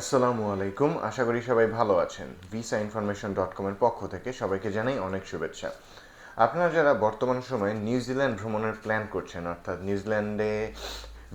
আসসালামু আলাইকুম। আশা করি সবাই ভালো আছেন। ভিসা ইনফরমেশন ডট কমের পক্ষ থেকে সবাইকে জানাই অনেক শুভেচ্ছা। আপনারা যারা বর্তমান সময়ে নিউজিল্যান্ড ভ্রমণের প্ল্যান করছেন, অর্থাৎ নিউজিল্যান্ডে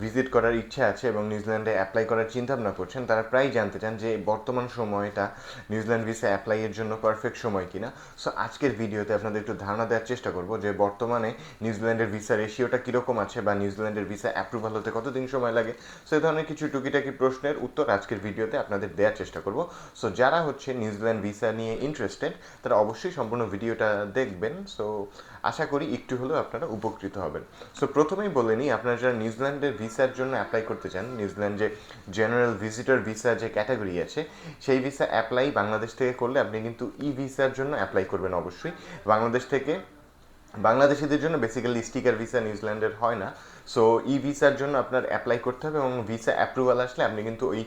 ভিজিট করার ইচ্ছা আছে এবং নিউজিল্যান্ডে অ্যাপ্লাই করার চিন্তা ভাবনা করছেন, তারা প্রায় জানতে চান যে বর্তমান সময়টা নিউজিল্যান্ড ভিসা অ্যাপ্লাইয়ের জন্য পারফেক্ট সময় কিনা। সো আজকের ভিডিওতে আপনাদের একটু ধারণা দেওয়ার চেষ্টা করব যে বর্তমানে নিউজিল্যান্ডের ভিসা রেশিওটা কীরকম আছে বা নিউজিল্যান্ডের ভিসা অ্যাপ্রুভাল হতে কতদিন সময় লাগে। সো ধরনের কিছু টুকিটাকি প্রশ্নের উত্তর আজকের ভিডিওতে আপনাদের দেওয়ার চেষ্টা করব। সো যারা হচ্ছে নিউজিল্যান্ড ভিসা নিয়ে ইন্টারেস্টেড তারা অবশ্যই সম্পূর্ণ ভিডিওটা দেখবেন। সো আশা করি একটু হলেও আপনারা উপকৃত হবেন। সো প্রথমেই বলে নিই, আপনারা যারা নিউজিল্যান্ডের ভিসার জন্য অ্যাপ্লাই করতে চান নিউজিল্যান্ডে জেনারেল ভিজিটর ভিসা যে ক্যাটাগরি আছে, সেই ভিসা অ্যাপ্লাই বাংলাদেশ থেকে করলে আপনি কিন্তু ই ভিসার জন্য অ্যাপ্লাই করবেন অবশ্যই। বাংলাদেশ থেকে, বাংলাদেশিদের জন্য বেসিক্যালি স্টিকার ভিসা নিউজিল্যান্ডের হয় না। সো ই ভিসার জন্য আপনার অ্যাপ্লাই করতে হবে এবং ভিসা অ্যাপ্রুভাল আসলে আপনি কিন্তু ওই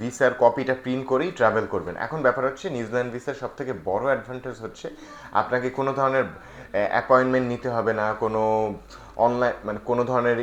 ভিসার কপিটা প্রিন্ট করেই ট্রাভেল করবেন। এখন ব্যাপার হচ্ছে নিউজিল্যান্ড ভিসার সব থেকে বড় অ্যাডভান্টেজ হচ্ছে, আপনাকে কোনো ধরনের অ্যাপয়েন্টমেন্ট নিতে হবে না, কোনো অনলাইন মানে কোনো ধরনের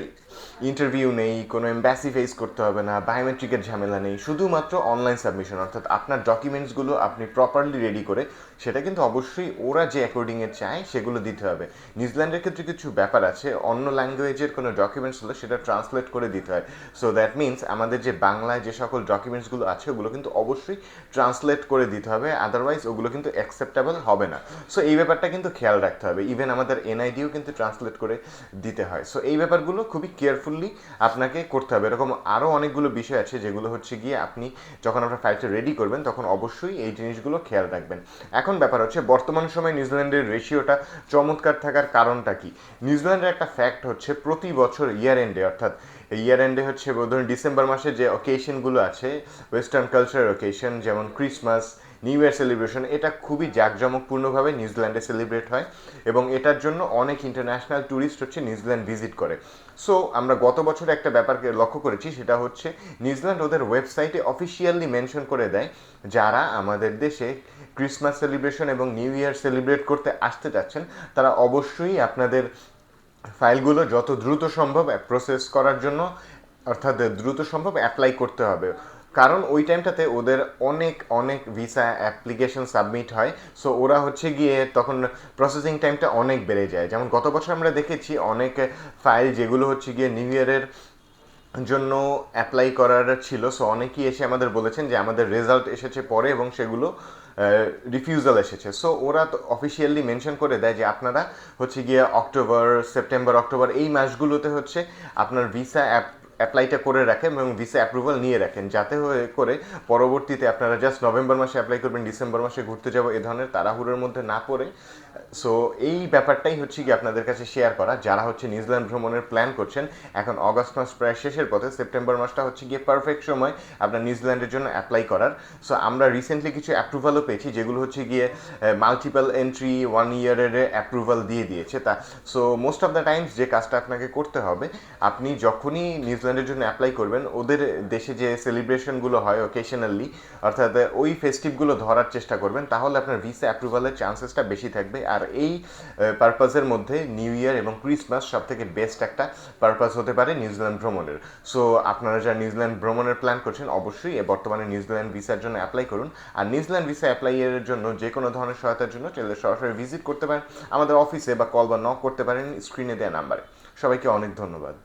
ইন্টারভিউ নেই, কোনো এম্বাসি ফেস করতে হবে না বায়োমেট্রিকের ঝামেলা নেই, শুধুমাত্র অনলাইন সাবমিশন অর্থাৎ আপনার ডকুমেন্টসগুলো আপনি প্রপারলি রেডি করে, সেটা কিন্তু অবশ্যই ওরা যে অ্যাকর্ডিংয়ে চায়, সেগুলো দিতে হবে। নিউজিল্যান্ডের ক্ষেত্রে কিছু ব্যাপার আছে, অন্য ল্যাঙ্গুয়েজের কোনো ডকুমেন্টস হলে সেটা ট্রান্সলেট করে দিতে হয়। সো দ্যাট মিনস আমাদের যে বাংলায় যে সকল ডকুমেন্টসগুলো আছে, ওগুলো কিন্তু অবশ্যই ট্রান্সলেট করে দিতে হবে আদারওয়াইজ ওগুলো কিন্তু অ্যাকসেপ্টেবল হবে না। সো এই ব্যাপারটা কিন্তু খেয়াল রাখতে হবে ইভেন আমাদের এনআইডিও কিন্তু ট্রান্সলেট করে দিতে হয়। সো এই ব্যাপারগুলো খুবই কেয়ারফুলি আপনাকে করতে হবে। এরকম আরও অনেকগুলো বিষয় আছে যেগুলো হচ্ছে গিয়ে আপনি যখন আপনার ফাইলটা রেডি করবেন, তখন অবশ্যই এই জিনিসগুলো খেয়াল রাখবেন। এখন ব্যাপার হচ্ছে, বর্তমান সময় নিউজিল্যান্ডের রেশিওটা চমৎকার থাকার কারণটা কি? নিউজিল্যান্ডের একটা ফ্যাক্ট হচ্ছে, প্রতি বছর ইয়ার এন্ডে অর্থাৎ ইয়ার এন্ডে হচ্ছে ধরুন ডিসেম্বর মাসে যে অকেশনগুলো আছে ওয়েস্টার্ন কালচারাল অকেশন যেমন ক্রিসমাস নিউ ইয়ার সেলিব্রেশন এটা খুবই জাঁকজমকপূর্ণভাবে নিউজিল্যান্ডে সেলিব্রেট হয় এবং এটার জন্য অনেক ইন্টারন্যাশনাল ট্যুরিস্ট হচ্ছে নিউজিল্যান্ড ভিজিট করে। সো আমরা গত বছর একটা ব্যাপারকে লক্ষ্য করেছি, সেটা হচ্ছে নিউজিল্যান্ড ওদের ওয়েবসাইটে অফিসিয়ালি মেনশন করে দেয় যারা আমাদের দেশে ক্রিসমাস সেলিব্রেশন এবং নিউ ইয়ার সেলিব্রেট করতে আসতে চাচ্ছেন, তারা অবশ্যই আপনাদের ফাইলগুলো যত দ্রুত সম্ভব প্রসেস করার জন্য অর্থাৎ দ্রুত সম্ভব অ্যাপ্লাই করতে হবে। কারণ ওই টাইমটাতে ওদের অনেক অনেক ভিসা অ্যাপ্লিকেশন সাবমিট হয়। সো ওরা হচ্ছে গিয়ে তখন প্রসেসিং টাইমটা অনেক বেড়ে যায়। যেমন গত বছর আমরা দেখেছি অনেক ফাইল যেগুলো হচ্ছে গিয়ে নিউ ইয়ারের জন্য অ্যাপ্লাই করার ছিল। সো অনেকেই এসে আমাদের বলেছেন যে আমাদের রেজাল্ট এসেছে পরে এবং সেগুলো রিফিউজাল এসেছে। সো ওরা তো অফিসিয়ালি মেনশন করে দেয় যে আপনারা হচ্ছে গিয়ে অক্টোবর সেপ্টেম্বর অক্টোবর এই মাসগুলোতে হচ্ছে আপনার ভিসা অ্যাপ অ্যাপ্লাইটা করে রাখেন এবং ভিসা অ্যাপ্রুভাল নিয়ে রাখেন। যাতে হয়ে করে পরবর্তীতে আপনারা জাস্ট নভেম্বর মাসে অ্যাপ্লাই করবেন ডিসেম্বর মাসে ঘুরতে যাব, এ ধরনের তাড়াহুড়োর মধ্যে না পড়ে। সো এই ব্যাপারটাই হচ্ছে কি আপনাদের কাছে শেয়ার করা। যারা হচ্ছে নিউজিল্যান্ড ভ্রমণের প্ল্যান করছেন, এখন অগস্ট মাস প্রায় শেষের পথে সেপ্টেম্বর মাসটা হচ্ছে গিয়ে পারফেক্ট সময় আপনার নিউজিল্যান্ডের জন্য অ্যাপ্লাই করার। সো আমরা রিসেন্টলি কিছু অ্যাপ্রুভালও পেয়েছি, যেগুলো হচ্ছে গিয়ে মাল্টিপল এন্ট্রি ওয়ান ইয়ারের অ্যাপ্রুভাল দিয়ে দিয়েছে। তা so most of the times যে কাজটা আপনাকে করতে হবে, আপনি যখনই নিউজিল্যান্ডের জন্য অ্যাপ্লাই করবেন। ওদের দেশে যে সেলিব্রেশনগুলো হয় ওকেশনালি অর্থাৎ ওই ফেস্টিভগুলো ধরার চেষ্টা করবেন, তাহলে আপনার ভিসা অ্যাপ্রুভালের চান্সেসটা বেশি থাকবে। আর এই পারপাসের মধ্যে নিউ ইয়ার এবং ক্রিসমাস সব থেকে বেস্ট একটা পারপাস হতে পারে নিউজিল্যান্ড ভ্রমণের। সো আপনারা যারা নিউজিল্যান্ড ভ্রমণের প্ল্যান করছেন, অবশ্যই বর্তমানে নিউজিল্যান্ড ভিসার জন্য অ্যাপ্লাই করুন। আর নিউজিল্যান্ড ভিসা অ্যাপ্লাইয়ের জন্য যে কোনো ধরনের সহায়তার জন্য চাইলে সরাসরি ভিজিট করতে পারেন। আমাদের অফিসে বা কল বা নক করতে পারেন স্ক্রিনে দেওয়া নাম্বারে সবাইকে অনেক ধন্যবাদ।